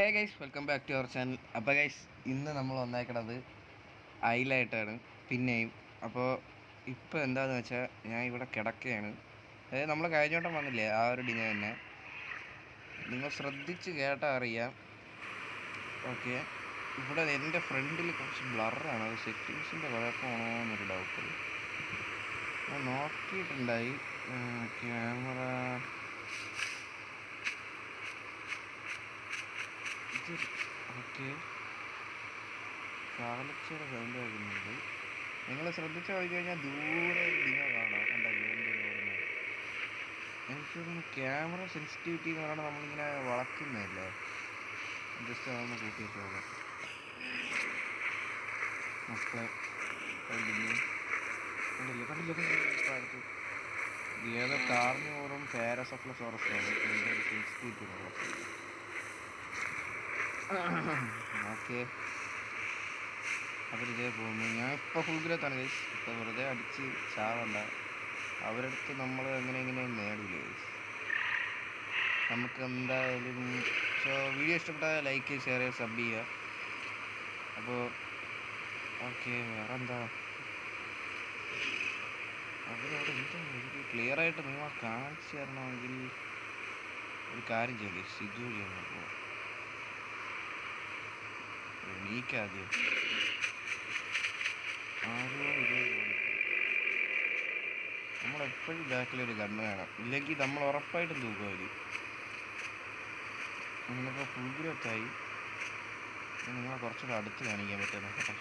Hey guys welcome back to our channel അപ്പോൾ guys ഇന്ന് നമ്മൾ വന്നേക്കണത് അയിലായിട്ടാണ്. പിന്നെയും അപ്പോൾ ഇപ്പോൾ എന്താണെന്ന് വെച്ചാൽ ഞാൻ ഇവിടെ കിടക്കുകയാണ് അതായത് നമ്മൾ കഴിഞ്ഞോട്ടം വന്നില്ലേ ആ ഒരു ഡിന തന്നെ. നിങ്ങൾ ശ്രദ്ധിച്ച് കേട്ടാൽ അറിയാം. ഓക്കെ ഇവിടെ എന്റെ ഫ്രണ്ടിൽ കുറച്ച് ബ്ലറാണ് അത് സെറ്റിങ്സിന്റെ കുഴപ്പമാണോ എന്നൊരു ഡൗട്ട് നോക്കിയിട്ടുണ്ടായി. Camera okay. സൗണ്ട് വരുന്നുണ്ട് നിങ്ങൾ ശ്രദ്ധിച്ച് നോക്കി കഴിഞ്ഞാൽ ദൂരെ ദിന കാണാം. കണ്ടല്ലോ എന്റെ ഓടുന്നത് എനിക്ക് ക്യാമറ സെൻസിറ്റിവിറ്റി പറയുന്നത് നമ്മളിങ്ങനെ വളയ്ക്കുന്നതല്ലേ ജസ്റ്റ് അതൊന്ന് കൂട്ടി പോകാം മക്കളെ കണ്ടില്ലേ? കണ്ടില്ലേ? കണ്ടില്ലേ? ഏതോ കാർണിവോറും പാരസഫ്ലസോറസാണ് എന്റെ സെൻസിറ്റിവിറ്റി ഉള്ളത് ഓക്കെ. അവരിതേ പോകുന്നു. ഞാൻ ഇപ്പോൾ ഫുൾ ഗ്രോത്താണ് ഗൈസ് ഇപ്പോൾ വെറുതെ അടിച്ച് ചാവണ്ട. അവരടുത്ത് നമ്മൾ എങ്ങനെ എങ്ങനെ നേടില്ല ഗൈസ് നമുക്ക് എന്തായാലും സോ വീഡിയോ ഇഷ്ടപ്പെട്ടാൽ ലൈക്ക് ഷെയർ ചെയ്യുക സബ് ചെയ്യുക. അപ്പോൾ ഓക്കെ വേറെ എന്താ അവരവിടെ എന്താ ക്ലിയർ ആയിട്ട് നിങ്ങൾ കാണിച്ചു തരണമെങ്കിൽ ഒരു കാര്യം ചെയ്യാം ഗൈസ് ഇതുവഴി ഒന്ന് നീക്കാദ്യം ആരോ ഇതേ നമ്മളെപ്പോഴും ബാക്കിലൊരു കണ്ണ് വേണം ഇല്ലെങ്കിൽ നമ്മൾ ഉറപ്പായിട്ടും തൂക്കും നമ്മളിപ്പോൾ ഫുൾ ഗ്രോത്തായി നിങ്ങളെ കുറച്ചുകൂടെ അടുത്ത് കാണിക്കാൻ പറ്റുമോ നോക്കട്ടെ.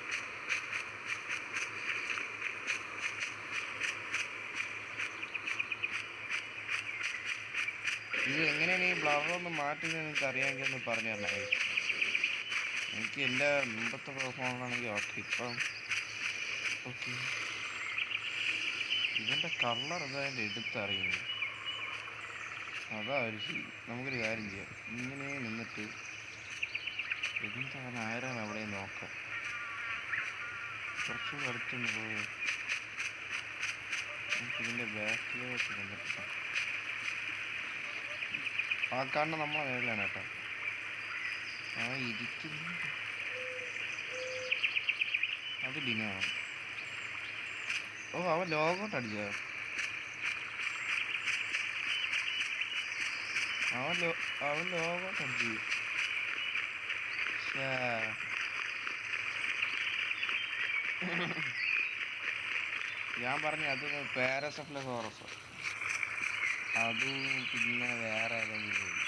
ഇത് എങ്ങനെയാണ് ഈ ബ്ലർ ഒന്ന് മാറ്റുന്നത് നിങ്ങൾക്ക് അറിയാമെങ്കിൽ ഒന്ന് പറഞ്ഞു തരണേ. എനിക്ക് എന്റെ മുമ്പത്തെ ഫോണിലാണെങ്കിൽ ഓക്കെ ഇപ്പം ഓക്കെ ഇവന്റെ കളർ എന്താ എന്റെ എടുത്തറിയുന്നത്. അതാ ഒരു ശരി നമുക്കൊരു കാര്യം ചെയ്യാം. ഇങ്ങനെ നിന്നിട്ട് എന്താണ് ആരാണ് അവിടെ നോക്കാം. കുറച്ചുകൂടെ അടുത്തൊന്ന് പോയോ. നമുക്കിതിന്റെ ബാക്കിലോട്ട് നിന്നിട്ട് ആ കാണുന്ന നമ്മളെ നേരിലാണ് കേട്ടോ. ആ ഇരിക്കുന്നു. അത് ഡിനാണ് ഓ അവൻ ലോകോട്ട് അടിച്ചോ അവൻ ലോ അവൻ ലോകോട്ട്. ഞാൻ പറഞ്ഞു അത് പാരസഫ്ലസോറസ് അതും പിന്നെ വേറെ ഏതെങ്കിലും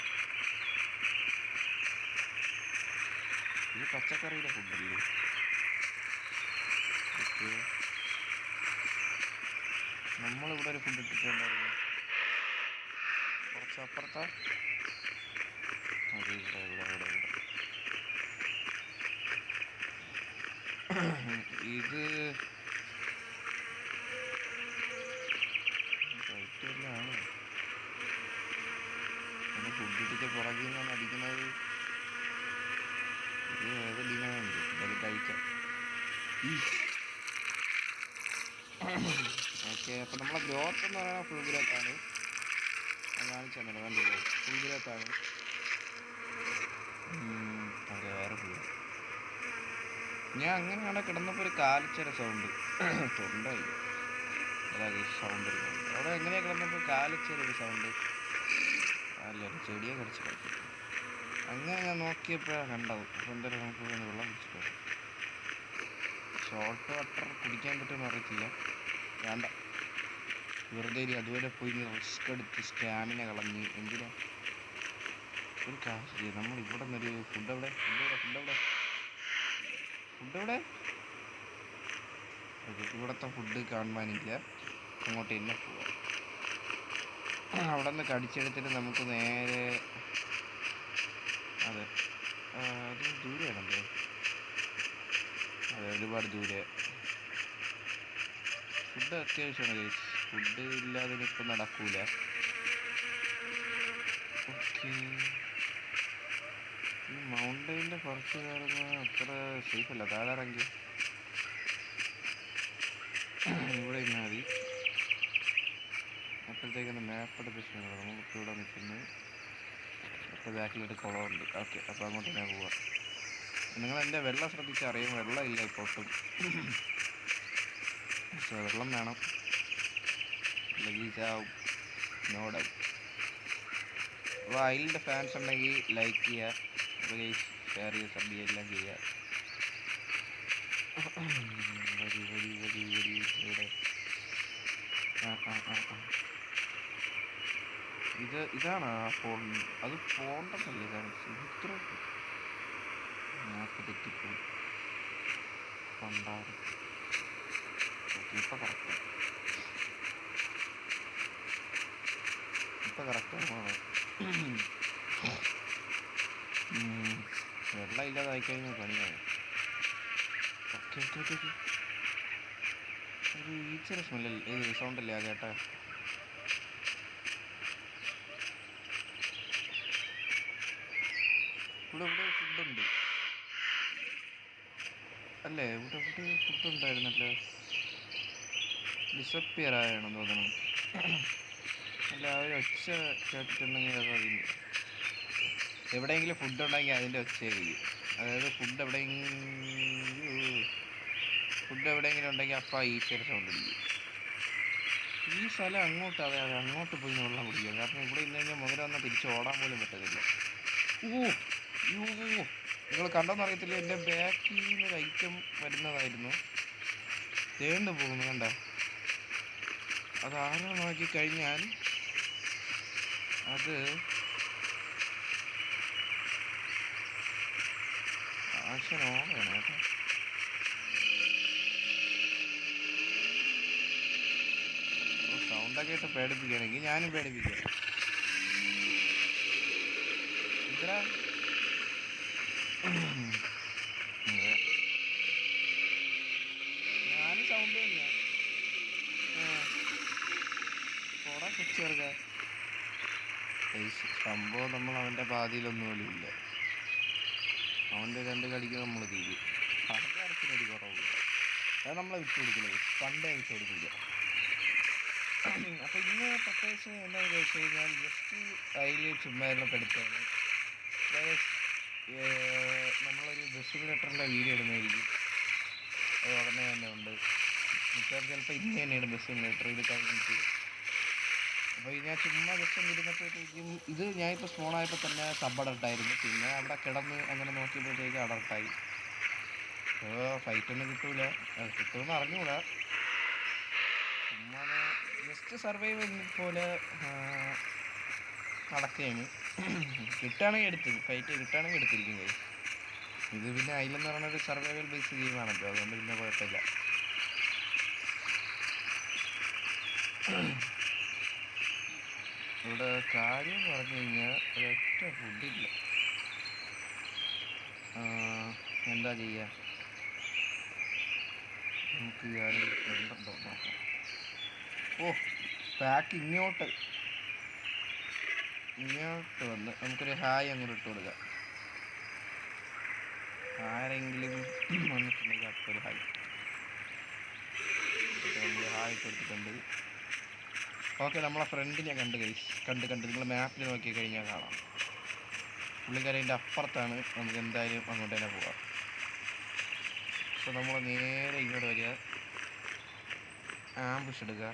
പച്ചക്കറിയുടെ ഫുഡല്ലേ നമ്മളിവിടെ ഒരു ഫുഡ് ഇട്ടിട്ടുണ്ടായിരുന്നു. കുറച്ച് അപ്പുറത്താ ഇത് ഫുഡ് ഇട്ടിട്ട് പുറകിൽ നിന്നാണ് അടിക്കുന്നത് ഇത് ഏത് ലീനാണ് അത് കഴിക്കാം ഓക്കെ അപ്പോൾ നമ്മളെ ഗ്രോത്ത് എന്ന് പറയുന്നത് ഫുൾ ഗ്രോത്ത് ആണ്. കാണിച്ചു തന്നെ ഫുൾ ഗ്രോത്ത് അതെ വേറെ ഫുൾ ഞാൻ അങ്ങനെ അവിടെ കിടന്നപ്പോൾ ഒരു കാലിച്ചര സൗണ്ട് തൊണ്ടായി അതായത് സൗണ്ട് അവിടെ എങ്ങനെയാണ് കിടന്നപ്പോൾ കാലിച്ചര ഒരു സൗണ്ട് അല്ല ചെടിയെ കടിച്ച് കളിക്കും അങ്ങനെ ഞാൻ നോക്കിയപ്പോഴാണ് കണ്ടത്. അപ്പോൾ എന്തായാലും നമുക്ക് വെള്ളം കുടിച്ചിട്ട് സോൾട്ട് വാട്ടർ കുടിക്കാൻ പറ്റുമെന്ന് അറിയത്തില്ല. വേണ്ട. വെറുതെ അതുവരെ പോയി റിസ്ക് എടുത്ത് സ്റ്റാമിന കളഞ്ഞ് എന്തിനാ? ഒരു കാര്യം നമ്മൾ ഇവിടെ നിന്നൊരു ഫുഡ് എവിടെ? ഫുഡ് എവിടെ? ഫുഡ് എവിടെ? ഫുഡ് എവിടെ? ഓക്കെ. ഇവിടുത്തെ ഫുഡ് കാണുവാനില്ല. അങ്ങോട്ട് തന്നെ പോവാം. അവിടെ നിന്ന് കടിച്ചെടുത്തിട്ട് നമുക്ക് നേരെ അതെ. അത് ദൂരെയാണല്ലോ? ഒരുപാട് ദൂരെ ഫുഡ് അത്യാവശ്യമാണ് ഗൈസ് ഫുഡ് ഇല്ലാതെ ഇപ്പം നടക്കൂല. ഓക്കെ. ഈ മൗണ്ടൈന്റെ കുറച്ച് കയറുന്ന അത്ര സേഫ് അല്ല. താഴെ ഇറങ്ങി. ഇവിടെ ഇരുന്നാൽ മതി. അപ്പോഴത്തേക്കാണ് മാപ്പ് എടുത്ത് വെച്ചിട്ടുണ്ട് നമുക്ക് ഇവിടെ നിൽക്കുന്നത് അപ്പോൾ ബാക്കിലൊരു കുളമുണ്ട് ഓക്കെ. അപ്പോൾ അങ്ങോട്ട് ഞാൻ പോവാം. നിങ്ങൾ എന്റെ വെള്ളം ശ്രദ്ധിച്ച് അറിയും ഇപ്പോൾ ഒട്ടും. പക്ഷേ വെള്ളം വേണം. അല്ലെങ്കിൽ ചാവും അപ്പോൾ അതിന്റെ ഫാൻസ് ഉണ്ടെങ്കിൽ ലൈക്ക് ചെയ്യുക ഷെയർ ചെയ്യുക സബ് ചെയ്യുക എല്ലാം ചെയ്യുക. ഇത് ഇതാണ് ആ ഫോൺ അത് ഇത് ഇത്ര മാപ്പ് തെറ്റിപ്പോയി വെള്ളം ഇല്ലാതായി കഴിഞ്ഞാൽ പണിയായി ഓക്കെ ഓക്കെ ഓക്കെ ഓക്കെ. ഒരു ഈച്ചയുടെ സ്മെല്ലല്ലേ ഇത് സൗണ്ടല്ലേ ആ കേട്ടാ ഇവിടെ ഇവിടെ. അല്ലേ? ഇവിടെ ഇവിടെ ഫുഡ് ഉണ്ടായിരുന്നല്ലോ. ഡിസപ്പിയർ ആയാണെന്ന് തോന്നുന്നു. അല്ല ആ ഒരു ഒച്ച കേട്ടിട്ടുണ്ടെങ്കിൽ അത് അതിന് എവിടെയെങ്കിലും ഫുഡ് ഉണ്ടെങ്കിൽ അതിന്റെ ഒച്ചയായിരിക്കും അതായത് ഫുഡ് എവിടെയെങ്കിലും ഫുഡ് എവിടെയെങ്കിലും ഉണ്ടെങ്കിൽ അപ്പം ഈ ചെറിയ സൗണ്ട് ഈ സ്ഥലം അങ്ങോട്ട് അതെ അതെ അങ്ങോട്ട് പോയി വെള്ളം കുടിക്കുക. കാരണം ഇവിടെ ഇന്ന് കഴിഞ്ഞാൽ മുതല വന്നാൽ തിരിച്ച് ഓടാൻ പോലും പറ്റത്തില്ല. ഓ യോ നിങ്ങൾ കണ്ടോന്ന് അറിയത്തില്ല. എന്റെ ബാക്കിൽ നിന്ന് ഒരു ഐറ്റം വരുന്നതായിരുന്നു. തേണ്ട് പോകുന്നു കണ്ട? അത് ആരോ നോക്കി കഴിഞ്ഞാൽ അത് ഓണാണ് കേട്ടോ. സൗണ്ടൊക്കെ ഇട്ട് പേടിപ്പിക്കുകയാണെങ്കിൽ ഞാനും പേടിപ്പിക്കാം. ഇത്ര ഞാനും സൗണ്ട് തന്നെ സംഭവം നമ്മൾ അവന്റെ പാതിയിലൊന്നും പോലും ഇല്ല അവന്റെ രണ്ട് കടിക്ക് നമ്മൾ തീരും പണക്കാരത്തിനൊരു കുറവില്ല അത് നമ്മളെ വിട്ടു കൊടുക്കില്ല. പണ്ടേ വിട്ടു കൊടുക്കില്ല. അപ്പോൾ ഇന്ന് പ്രത്യേകിച്ച് എന്താണെന്ന് ചോദിച്ചു കഴിഞ്ഞാൽ ജസ്റ്റ് അതിൽ ചുമ്മാ പെടുത്താണ്. നമ്മളൊരു സിമുലേറ്ററിന്റെ വീഡിയോ ഇടുന്നതായിരിക്കും. അത് ഉടനെ തന്നെ ഉണ്ട്. ചിലപ്പോൾ ഇന്ന് തന്നെയാണ് സിമുലേറ്റർ ഇത് കഴിഞ്ഞിട്ട് അപ്പോൾ ഞാൻ ചുമ്മാ ജസ്റ്റ് ഒന്ന് ഇരുന്നപ്പോഴത്തേക്കും ഇത് ഞാനിപ്പോൾ സ്മോൾ ആയപ്പോൾ തന്നെ സബ് അഡർട്ടായിരുന്നു പിന്നെ അവിടെ കിടന്ന് അങ്ങനെ നോക്കിയപ്പോഴത്തേക്ക് അഡർട്ടായി അപ്പോൾ ഫൈറ്റ് ഒന്നും കിട്ടൂല. കിട്ടുമെന്ന് അറിഞ്ഞൂടാ ചുമ്മാ ജസ്റ്റ് സർവൈവ് പോലെ നടക്കുകയാണ്. കിട്ടുകയാണെങ്കിൽ എടുത്തു ഫൈറ്റ് കിട്ടുകയാണെങ്കിൽ എടുത്തിരിക്കും കൈ ഇത് പിന്നെ അതിലെന്ന് ഒരു സർവൈവൽ ബേസ് ഗെയിമാണല്ലോ അതുകൊണ്ട് പിന്നെ കുഴപ്പമില്ല. ഇവിടെ കാര്യം പറഞ്ഞു കഴിഞ്ഞാൽ ഒരൊറ്റ ഫുഡില്ല. എന്താ ചെയ്യുക നമുക്ക് ഫ്രണ്ടുണ്ടോ നോക്കാം ഓ പാക്ക് ഇങ്ങോട്ട്. ഇങ്ങോട്ട് വന്ന് നമുക്കൊരു ഹായ് അങ്ങോട്ട് ഇട്ട് കൊടുക്കാം. ആരെങ്കിലും വന്നിട്ടുണ്ടെങ്കിൽ അപ്പോൾ ഒരു ഹായ് ഹായ് കൊടുത്തിട്ടുണ്ട്. ഓക്കെ നമ്മളെ ഫ്രണ്ടിനെ കണ്ട് കഴിച്ച് കണ്ട് കണ്ട്. നിങ്ങൾ മാപ്പിൽ നോക്കി കഴിഞ്ഞാൽ കാണാം. പുള്ളിക്കാരന്റെ അപ്പുറത്താണ് നമുക്ക് എന്തായാലും അങ്ങോട്ട് തന്നെ പോകാം അപ്പോൾ നമ്മൾ നേരെ ഇങ്ങോട്ട് വരിക. ആംബുഷ് എടുക്കുക.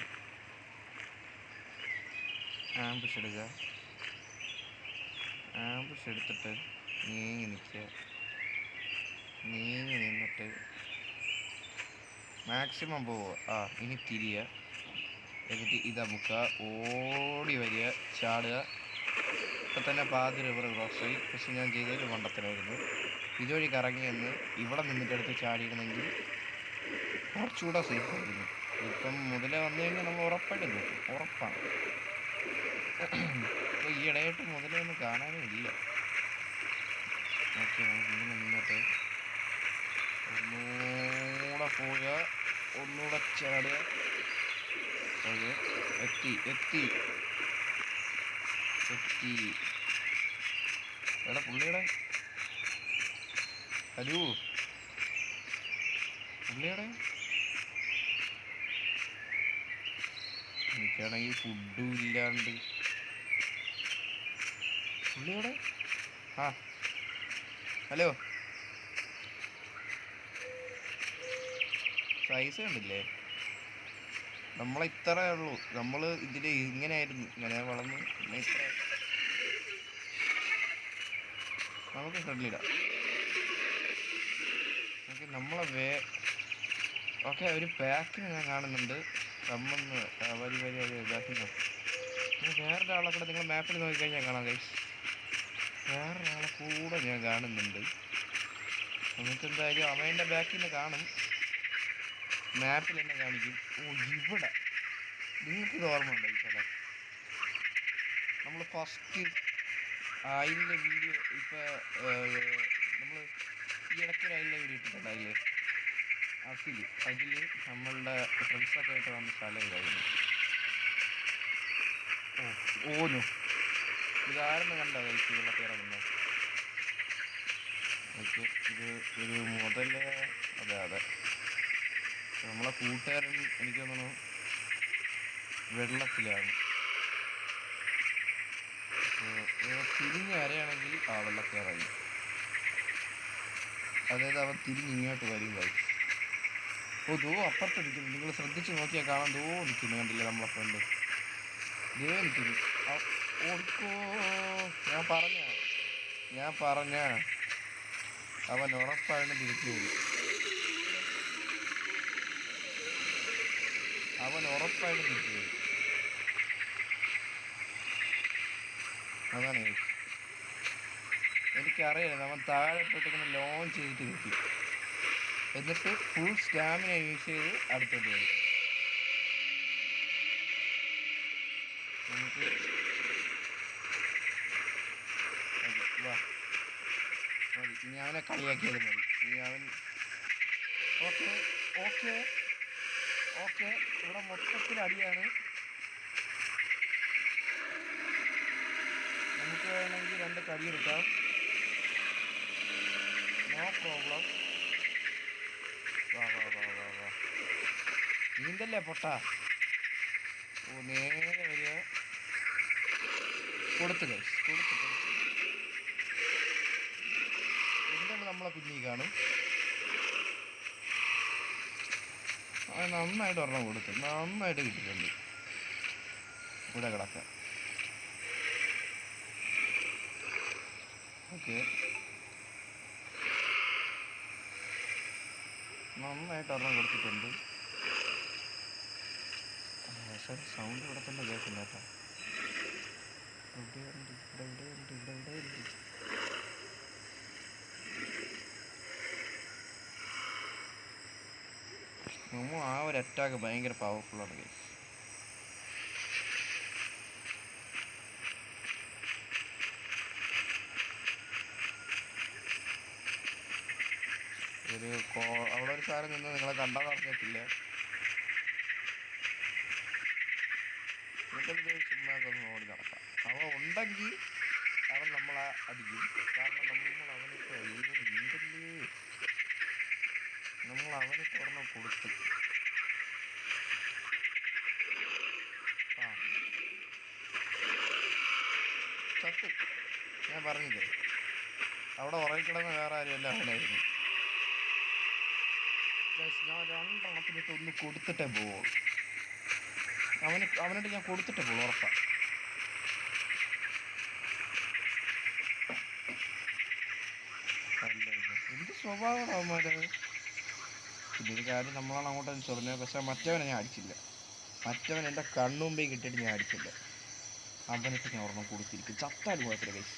ആംബുഷ് എടുക്കുക. ആംബുഷ് എടുത്തിട്ട് നീങ്ങി നിൽക്കുക. നീങ്ങി നിന്നിട്ട് മാക്സിമം പോവുക. ആ ഇനി തിരിയുക. എന്നിട്ട് ഇത് നമുക്ക് ഓടി വരിക ചാടുക. ഇപ്പം തന്നെ പാതി റിവർ ക്രോസ് ആയി. പക്ഷെ ഞാൻ ചെയ്തതിൽ മണ്ടത്തരമായിരുന്നു. ഇതുവഴി കറങ്ങി എന്ന് ഇവിടെ നിന്നിട്ട് എടുത്ത് ചാടിയിരുന്നെങ്കിൽ കുറച്ചുകൂടെ സേഫ് ആയിരുന്നു. ഇപ്പം മുതലേ വന്നു കഴിഞ്ഞാൽ നമ്മൾ ഉറപ്പായിട്ടും നോക്കും. ഉറപ്പാണ്. അപ്പോൾ ഈ ഇടയായിട്ട് മുതലേ ഒന്നും കാണാനും ഇല്ല. ഓക്കെ നമുക്ക് ഇങ്ങനെ നിന്നിട്ട്. ഒന്നുകൂടെ പോവുക. ഒന്നുകൂടെ ചാടുക. ഓക്കെ എത്തി എത്തി. എത്തി. എടാ പുള്ളിയുടെ ഹലോ? പുള്ളിയുടെ എനിക്കാണെങ്കിൽ ഫുഡും ഇല്ലാണ്ട്. പുള്ളിയുടെ ആ. ഹലോ? സൈസ് കണ്ടില്ലേ? നമ്മളെ ഇത്രേ ഉള്ളൂ. നമ്മൾ ഇതിൽ ഇങ്ങനെയായിരുന്നു. ഇങ്ങനെ വളർന്നു നമുക്ക് ഫ്രണ്ടിലിടാം ഓക്കെ നമ്മളെ വേ ഓക്കെ ഒരു പാക്കിന് ഞാൻ കാണുന്നുണ്ട്. നമ്മന്ന് വരി വരി വരി പാക്കിന് വേറൊരാളെ കൂടെ നിങ്ങൾ മാപ്പിൽ നോക്കിക്കഴിഞ്ഞാൽ കാണാം ഗൈസ് വേറൊരാളെ കൂടെ ഞാൻ കാണുന്നുണ്ട്. നമുക്ക് എന്തായാലും അവന്റെ ബാക്കിൽ നിന്ന് കാണും. മാപ്പിൽ തന്നെ കാണിക്കും. ഓ ഇവിടെ. നിങ്ങൾക്ക് ഇത് ഓർമ്മ ഉണ്ടോ ഈ നമ്മൾ ഫസ്റ്റ് അതിന്റെ വീഡിയോ ഇപ്പോൾ നമ്മൾ ഈ ഇടയ്ക്കൊരു അതിലെ വീഡിയോ ഇട്ടിട്ടുണ്ട്. അതിൽ അതിൽ നമ്മളുടെ ഫ്രണ്ട്സൊക്കെ ആയിട്ട് വന്ന സ്ഥലം ഇതായിരുന്നു ഓ ഓനു. ഇതാരെന്ന് കണ്ടോ കഴിച്ച് വെള്ളത്തിൽ ഓക്കെ ഇത് ഒരു മുതൽ അതെ അതെ. നമ്മളെ കൂട്ടുകാരൻ എനിക്ക് തോന്നുന്നു വെള്ളത്തിലാണ്. തിരിഞ്ഞ് വരെയാണെങ്കിൽ ആ വെള്ളക്കാരായി അതായത് അവൻ തിരിഞ്ഞ് ഇങ്ങോട്ട് വരും. കഴിച്ചു ഓ ദോ അപ്പുറത്ത് നിൽക്കുന്നു നിങ്ങൾ ശ്രദ്ധിച്ച് നോക്കിയാൽ കാണാൻ ദോ നിൽക്കുന്നു. കണ്ടില്ല നമ്മളെ ഫ്രണ്ട് ദേ നിൽക്കുന്നു. ഓർക്കോ ഞാൻ പറഞ്ഞ ഞാൻ പറഞ്ഞ അവൻ ഉറപ്പാണ് തിരിച്ചു അവൻ ഉറപ്പായിട്ട് തിരിച്ചു വരും. അതാണ് guys. എനിക്കറിയാം അവൻ താഴെ പോയിട്ടിങ്ങനെ ലോഞ്ച് ചെയ്തിട്ട് നിൽക്കും എന്നിട്ട് ഫുൾ സ്റ്റാമിന യൂസ് ചെയ്ത് അടുത്തോട്ട് വരും. നമുക്ക് വാ. ഇനി അവനെ കളിയാക്കിയത് മതി. ഇനി അവൻ ഓക്കെ ഓക്കെ. ഓക്കെ ഇവിടെ മൊത്തത്തിൽ അടിയാണ്. നമുക്ക് വേണമെങ്കിൽ രണ്ട് കടി എടുക്കാം. നോ പ്രോബ്ലം വാ വാ വാ വാ വാ. നീന്തല്ലേ പൊട്ട? ഓ നേരെ വരിക കൊടുത്തു കൊടുത്തു കൊടുത്തു എന്താണ് നമ്മളെ പിന്നീ കാണും? അത് നന്നായിട്ട് ഒരെണ്ണം കൊടുത്തു നന്നായിട്ട് കിട്ടിയിട്ടുണ്ട്. ഇവിടെ കിടക്കാം. ഓക്കെ. നന്നായിട്ട് ഒരെണ്ണം കൊടുത്തിട്ടുണ്ട്. സാർ സൗണ്ട് ഇവിടെ തന്നെ കേൾക്കുന്നു കേട്ടോ. ഉണ്ട് ഇവിടെ ഇവിടെ ഉണ്ട് ഇവിടെ എവിടെയുണ്ട് നമ്മൾ ആ ഒരു അറ്റാക്ക് ഭയങ്കര ആണ് ഗൈസ് ഒരു അവിടെ ഒരു സാധനം നിന്ന് നിങ്ങളെ കണ്ടാൽ പറഞ്ഞിട്ടില്ല എന്നിട്ട് ഓടി നടക്കാം. അവ ഉണ്ടെങ്കിൽ അവൻ നമ്മളെ അടിക്കും. കാരണം നമ്മൾ അവനിട്ട് അയ്യോ നീന്തല്ലേ അവന് തുറന്ന് കൊടുത്തു. ചത്ത്. ഞാൻ പറഞ്ഞില്ലേ? അവിടെ ഉറങ്ങിക്കിടന്ന് വേറെ ആരുമല്ല അവനായിരുന്നു ഞാൻ രണ്ടെണ്ണത്തിനിട്ട് ഒന്ന് കൊടുത്തിട്ടേ പോവുള്ളൂ അവന് അവനോട് ഞാൻ കൊടുത്തിട്ടേ പോവുള്ളൂ ഉറപ്പാ. അല്ല എന്ത് സ്വഭാവമാണ് അവന്മാരെ? പിന്നെ ഒരു കാര്യം നമ്മളാണ് അങ്ങോട്ട് ചൊറിഞ്ഞത്. പക്ഷേ മറ്റവനെ ഞാൻ അടിച്ചില്ല. മറ്റവൻ എന്റെ കണ്ണുമ്പേ കിട്ടിയിട്ട് ഞാൻ അടിച്ചില്ല. അവനൊക്കെ ഞാൻ ഒരെണ്ണം കൊടുത്തിരിക്കും. ചത്താലും കുഴപ്പമില്ല കൈസ്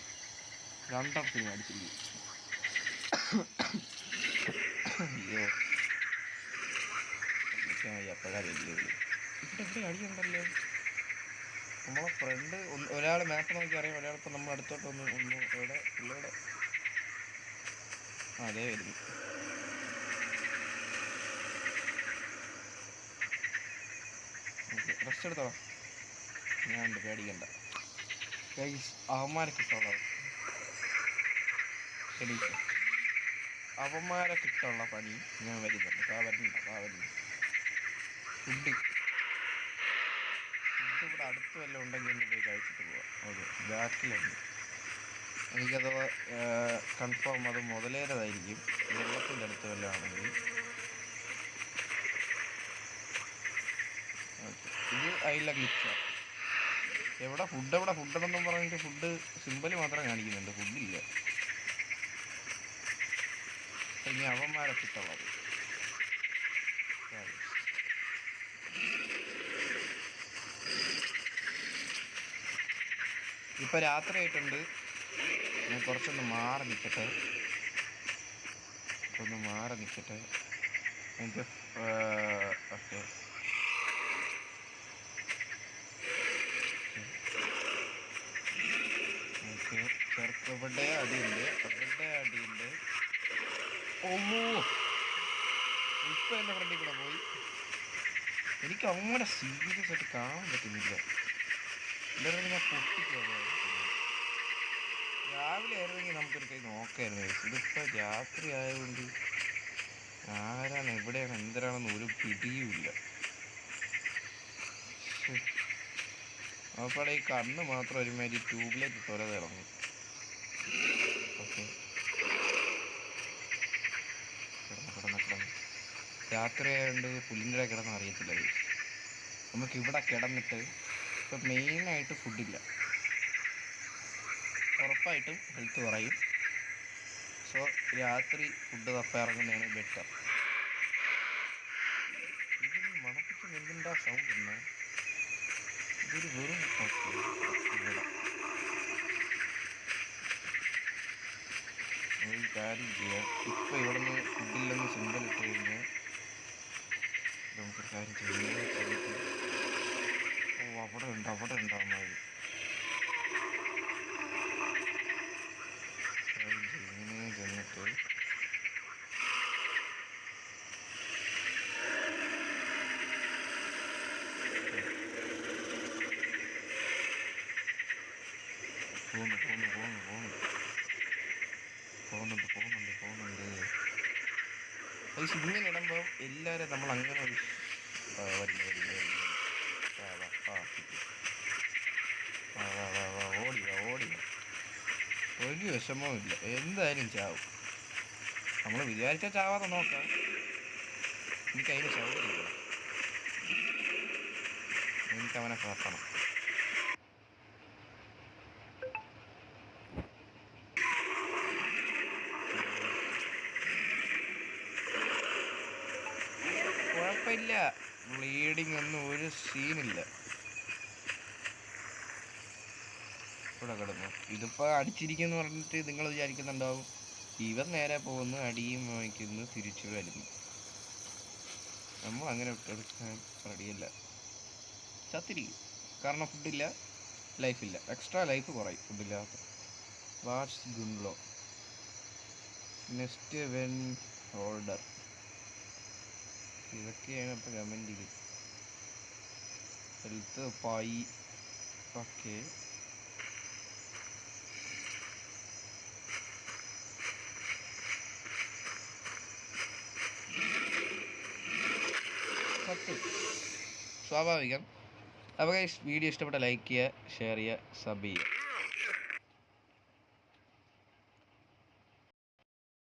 രണ്ടെണ്ണത്തിന് ഞാൻ അടിച്ചില്ല അയ്യോ. എപ്പോഴാണ് ഇവിടെ നമ്മളെ ഫ്രണ്ട് ഒരാൾ മാപ്പ് നോക്കി അറിയാം. ഒരാൾ ഇപ്പം നമ്മൾ അടുത്തോട്ട് ഒന്ന് ഒന്ന് എവിടെ പിള്ളേടെ അതേ വരുന്നു. റെസ്റ്റ് എടുത്തോളാം. ഞാൻ ഉണ്ട് പേടിക്കണ്ട. അവന്മാരെ എണീക്ക്. അവന്മാരെ കിട്ടുള്ള പണി ഞാൻ വരുന്നുണ്ട്. ആ വരുന്നുണ്ട് ഫുഡ് ഫുഡ് ഇവിടെ അടുത്ത് വല്ലതും ഉണ്ടെങ്കിൽ ഒന്ന് പോയി കഴിച്ചിട്ട് പോവാം. ഓക്കെ ബാക്കിലുണ്ട്. എനിക്കത് കൺഫേം അത് മുതലേറതായിരിക്കും. വെള്ളത്തിന്റെ അടുത്ത് വല്ലതും ആണെങ്കിൽ ഓക്കെ ഇത് അയില ഗ്ലിച്ച എവിടെ ഫുഡ് എവിടെ ഫുഡ് എന്ന് പറഞ്ഞിട്ട് ഫുഡ് സിമ്പിൾ മാത്രം കാണിക്കുന്നുണ്ട്. ഫുഡില്ല ഇനി അവന്മാരെ കിട്ടുള്ളത് ഇപ്പൊ രാത്രി ആയിട്ടുണ്ട് ഞാൻ കുറച്ചൊന്ന് മാറി നിൽക്കട്ടെ ഒന്ന് മാറി നിൽക്കട്ടെ ഓക്കെ ഓക്കെ. ഇവിടെ അടിയുണ്ട്? ഇവിടെ അടിയുണ്ട്? ഓ ഇപ്പൊ എന്റെ ഫ്രണ്ടിൽ കൂടെ പോയി. എനിക്ക് അങ്ങനെ സീരിയസ് ആയിട്ട് കാണാൻ പറ്റുന്നില്ല. എന്തായാലും ഞാൻ പൊട്ടിക്കോ രാവിലെ ആയിരുന്നെങ്കിൽ നമുക്കൊരു കൈ നോക്കായിരുന്നു. ഇതിപ്പോ രാത്രി ആയതുകൊണ്ട് ആരാണ് എവിടെയാണ് എന്തരാണെന്ന് ഒരു പിടിയുമില്ല. അപ്പോൾ ഈ കണ്ണ് മാത്രം ഒരുമാതിരി ട്യൂബ്ലൈറ്റ് പോലെ തിളങ്ങും ഓക്കെ കിടന്ന് കിടന്ന് കിടന്ന് രാത്രി ആയതുകൊണ്ട് പുല്ലിന്റെ ഇടയിൽ കിടന്ന് അറിയത്തില്ല അത് നമുക്ക് ഇവിടെ കിടന്നിട്ട് ഇപ്പം മെയിനായിട്ട് ഫുഡില്ല ഉറപ്പായിട്ടും ഹെൽത്ത് കുറയും. സോ രാത്രി ഫുഡ് തപ്പ ഇറങ്ങുന്നതാണ് ബെറ്റർ ഇതിന് മണപ്പിച്ച് എന്തിന്റെ സൗണ്ട് ഉണ്ടോ ഇതൊരു വെറും ഇവിടെ. ഒരു നിന്ന് ഫുഡില്ലെന്ന് സിമ്പിൾ ഇട്ട് കഴിഞ്ഞാൽ കാര്യം ചെയ്യാം ചെയ്തിട്ട് ഓ അവിടെ ഉണ്ട് അവിടെ ഉണ്ടാവുന്നത് ഇങ്ങനെ ചെന്നിട്ട്. പോന്നു പോന്നു പോന്നു പോന്നു പോകുന്നുണ്ട് പോകുന്നുണ്ട് പോകുന്നുണ്ട്. പക്ഷെ ഇങ്ങനെ ഇടുമ്പോൾ എല്ലാവരും നമ്മൾ അങ്ങനെ ഒരു വരുന്നു വരില്ല വരില്ല വാ വാ വാ വാ വാ വാ വാ ഒരു എന്തായാലും ചാവും. നമ്മൾ വിചാരിച്ച ചാവാതെ നോക്കാം. എനിക്ക് അതിന് സൗകര്യമില്ല എനിക്ക് അവനെ കാട്ടണം കുഴപ്പമില്ല ബ്ലീഡിങ് ഒന്നും ഒരു സീനില്ല ഇവിടെ കിടന്നു. ഇതിപ്പോൾ അടിച്ചിരിക്കുന്നു പറഞ്ഞിട്ട് നിങ്ങൾ വിചാരിക്കുന്നുണ്ടാവും. ഇവർ നേരെ പോകുന്നു അടിയും വാങ്ങിക്കുന്നു തിരിച്ചു വരുന്നു. നമ്മൾ അങ്ങനെ വിട്ടെടുക്കാൻ റെഡിയല്ല. ചത്തിരിക്കും. കാരണം ഫുഡില്ല ലൈഫില്ല. എക്സ്ട്രാ ലൈഫ് കുറയും ഫുഡില്ലാത്ത. വാട്സ് ഗുൺലോ നെക്സ്റ്റ് വെൻ ഓർഡർ ഇതൊക്കെയാണ് ഇപ്പം കമന്റിൽ ഹെൽത്ത് പായി. ഓക്കെ. സ്വാഭാവികം. അപ്പോൾ വീഡിയോ ഇഷ്ടപ്പെട്ട ലൈക്ക് ചെയ്യുക ഷെയർ ചെയ്യുക സബ് ചെയ്യുക.